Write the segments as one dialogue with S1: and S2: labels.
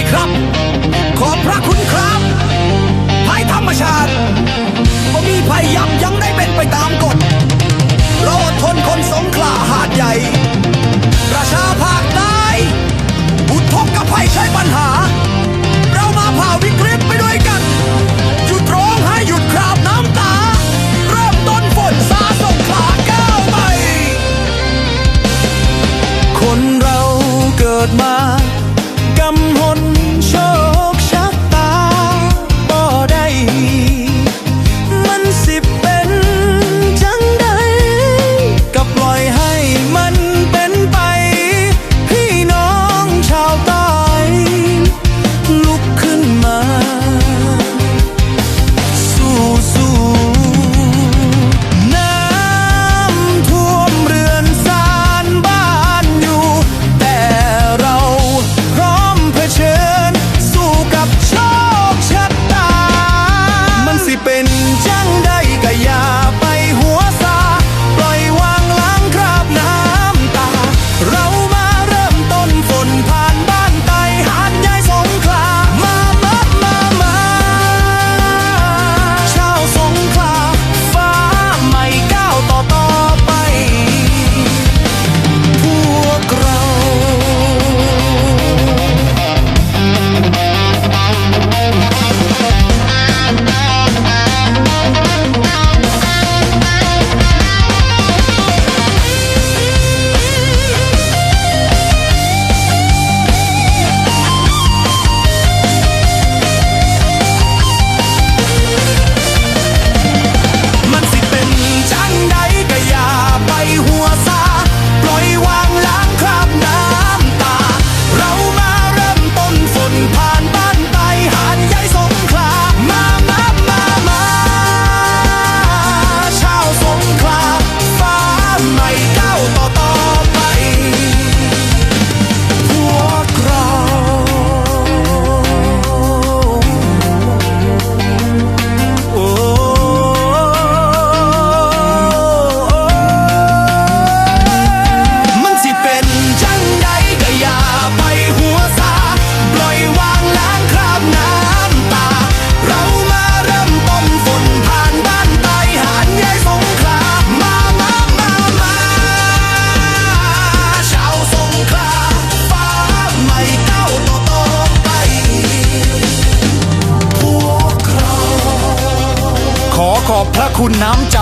S1: ดีครับ ขอบพระคุณครับภัยธรรมชาติก็มีภัยยับยังได้เป็นไปตามกฎเราอดทนคนสงขลาหาดใหญ่ ประชาภาคใต้อุทกกับภัยใช้ปัญหา เรามาผ่าวิกฤตไปด้วยกัน หยุดร้องให้หยุดคราบน้ำตา เริ่มต้นฝนสาสงขลาก้าวไป คนเราเกิดมา ขอบพระคุณน้ำใจ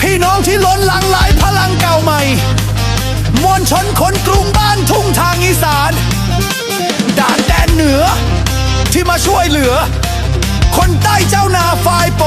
S1: พี่น้องที่ล้นหลังไหลพลังเก่าใหม่ มวลชนคนกรุงบ้านทุ่งทางอีสาน ด่านแดนเหนือที่มาช่วยเหลือ คนใต้เจ้านาฝ่ายป